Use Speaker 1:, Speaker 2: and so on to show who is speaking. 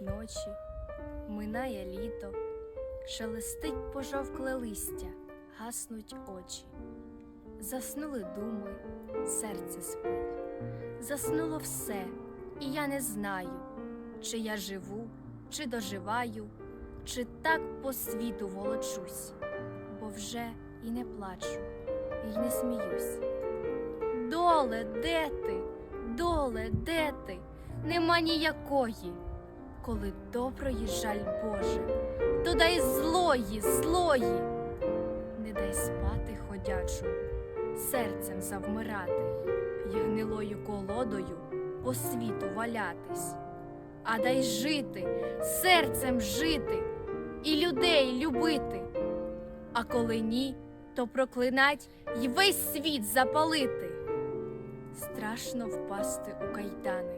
Speaker 1: ночі, минає літо, шелестить пожовкле листя, гаснуть очі. Заснули думи, серце спить, заснуло все, і я не знаю, чи я живу, чи доживаю, чи так по світу волочусь, бо вже і не плачу, і не сміюсь. Доле, де ти? Доле, де ти? Нема ніякої. Коли доброї жаль Боже, то дай злої, злої, не дай спати ходячому, серцем завмирати, й гнилою колодою по світу валятись, а дай жити, серцем жити і людей любити. А коли ні, то проклинать й весь світ запалити. Страшно впасти у кайдани,